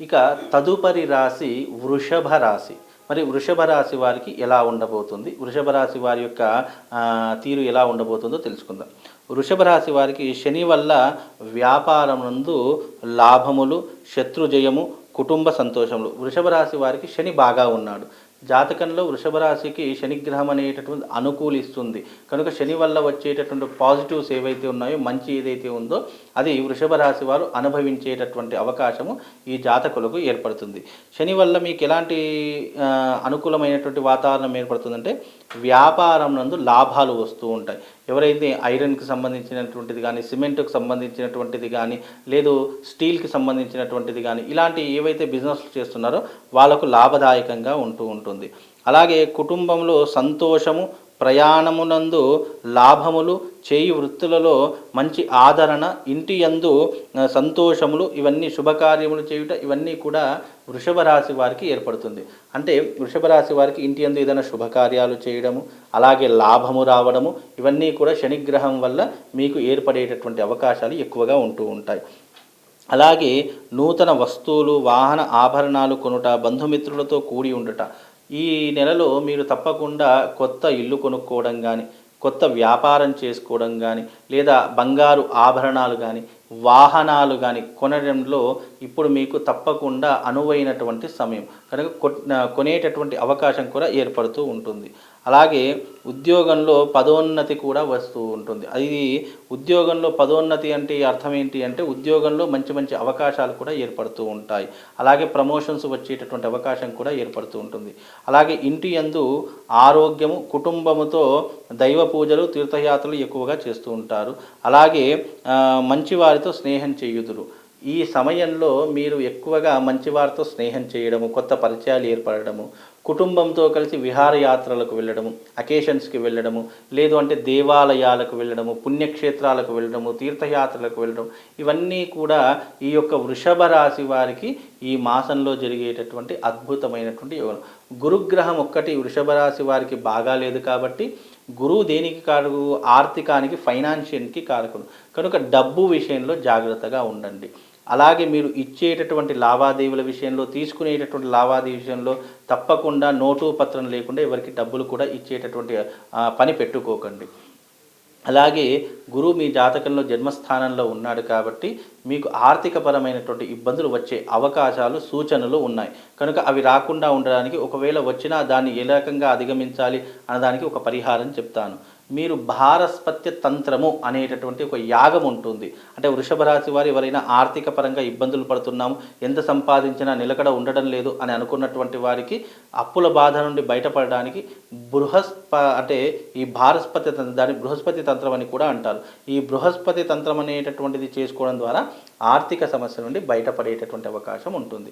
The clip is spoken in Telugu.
ఇక తదుపరి రాశి వృషభ రాశి. మరి వృషభ రాశి వారికి ఎలా ఉండబోతుంది? వృషభ రాశి వారి యొక్క తీరు ఎలా ఉండబోతుందో తెలుసుకుందాం. వృషభ రాశి వారికి శని వల్ల వ్యాపారం నందు లాభములు శత్రుజయము కుటుంబ సంతోషములు. వృషభ రాశి వారికి శని బాగా ఉన్నాడు. జాతకంలో వృషభ రాశికి శనిగ్రహం అనేటటువంటి అనుకూలిస్తుంది. కనుక శని వల్ల వచ్చేటటువంటి పాజిటివ్స్ ఏవైతే ఉన్నాయో మంచి ఏదైతే ఉందో అది వృషభ రాశి వారు అనుభవించేటటువంటి అవకాశము ఈ జాతకులకు ఏర్పడుతుంది. శని వల్ల మీకు ఎలాంటి అనుకూలమైనటువంటి వాతావరణం ఏర్పడుతుందంటే వ్యాపారం నందు లాభాలు వస్తూ ఉంటాయి. ఎవరైతే ఐరన్కి సంబంధించినటువంటిది కానీ సిమెంట్కి సంబంధించినటువంటిది కానీ లేదు స్టీల్కి సంబంధించినటువంటిది కానీ ఇలాంటి ఏవైతే బిజినెస్లు చేస్తున్నారో వాళ్ళకు లాభదాయకంగా ఉంటూ ఉంటుంది. అలాగే కుటుంబంలో సంతోషము ప్రయాణమునందు లాభములు చేయి వృత్తులలో మంచి ఆదరణ ఇంటి యందు సంతోషములు ఇవన్నీ శుభకార్యములు చేయుట ఇవన్నీ కూడా వృషభ రాశి వారికి ఏర్పడుతుంది. అంటే వృషభ రాశి వారికి ఇంటి అందు ఏదైనా శుభకార్యాలు చేయడము అలాగే లాభము రావడము ఇవన్నీ కూడా శనిగ్రహం వల్ల మీకు ఏర్పడేటటువంటి అవకాశాలు ఎక్కువగా ఉంటూ ఉంటాయి. అలాగే నూతన వస్తువులు వాహన ఆభరణాలు కొనుట బంధుమిత్రులతో కూడి ఉండుట. ఈ నెలలో మీరు తప్పకుండా కొత్త ఇల్లు కొనుక్కోవడం కానీ కొత్త వ్యాపారం చేసుకోవడం కానీ లేదా బంగారు ఆభరణాలు కానీ వాహనాలు కానీ కొనడంలో ఇప్పుడు మీకు తప్పకుండా అనువైనటువంటి సమయం కనుక కొనేటటువంటి అవకాశం కూడా ఏర్పడుతూ ఉంటుంది. అలాగే ఉద్యోగంలో పదోన్నతి కూడా వస్తూ ఉంటుంది. అది ఉద్యోగంలో పదోన్నతి అంటే అర్థం ఏంటి అంటే ఉద్యోగంలో మంచి మంచి అవకాశాలు కూడా ఏర్పడుతూ ఉంటాయి. అలాగే ప్రమోషన్స్ వచ్చేటటువంటి అవకాశం కూడా ఏర్పడుతూ ఉంటుంది. అలాగే ఇంటి యందు ఆరోగ్యము కుటుంబముతో దైవ పూజలు తీర్థయాత్రలు ఎక్కువగా చేస్తూ ఉంటారు. అలాగే మంచివారితో మంచి వారితో స్నేహం చేయుదురు. ఈ సమయంలో మీరు ఎక్కువగా మంచివారితో స్నేహం చేయడము కొత్త పరిచయాలు ఏర్పడము కుటుంబంతో కలిసి విహారయాత్రలకు వెళ్ళడము అకేషన్స్కి వెళ్ళడము లేదు అంటే దేవాలయాలకు వెళ్ళడము పుణ్యక్షేత్రాలకు వెళ్ళడము తీర్థయాత్రలకు వెళ్ళడం ఇవన్నీ కూడా ఈ యొక్క వృషభ రాశి వారికి ఈ మాసంలో జరిగేటటువంటి అద్భుతమైనటువంటి యోగం. గురుగ్రహం ఒక్కటి వృషభ రాశి వారికి బాగాలేదు కాబట్టి గురువు దేనికి కారకు ఆర్థికానికి ఫైనాన్షియల్కి కారకుడు. కనుక డబ్బు విషయంలో జాగ్రత్తగా ఉండండి. అలాగే మీరు ఇచ్చేటటువంటి లావాదేవీల విషయంలో తీసుకునేటటువంటి లావాదేవీ విషయంలో తప్పకుండా నోటు పత్రం లేకుండా ఎవరికి డబ్బులు కూడా ఇచ్చేటటువంటి పని పెట్టుకోకండి. అలాగే గురువు మీ జాతకంలో జన్మస్థానంలో ఉన్నాడు కాబట్టి మీకు ఆర్థికపరమైనటువంటి ఇబ్బందులు వచ్చే అవకాశాలు సూచనలు ఉన్నాయి. కనుక అవి రాకుండా ఉండడానికి ఒకవేళ వచ్చినా దాన్ని ఏ రకంగా అధిగమించాలి అన్నదానికి ఒక పరిహారం చెప్తాను. మీరు భారస్పత్య తంత్రము అనేటటువంటి ఒక యాగం ఉంటుంది. అంటే వృషభ రాశి వారు ఎవరైనా ఆర్థిక పరంగా ఇబ్బందులు పడుతున్నాము ఎంత సంపాదించినా నిలకడ ఉండడం లేదు అని అనుకున్నటువంటి వారికి అప్పుల బాధ నుండి బయటపడడానికి బృహస్ప అంటే ఈ భారస్పతి తంత్రం దాన్ని బృహస్పతి తంత్రం అని కూడా అంటారు. ఈ బృహస్పతి తంత్రం అనేటటువంటిది చేసుకోవడం ద్వారా ఆర్థిక సమస్య నుండి బయటపడేటటువంటి అవకాశం ఉంటుంది.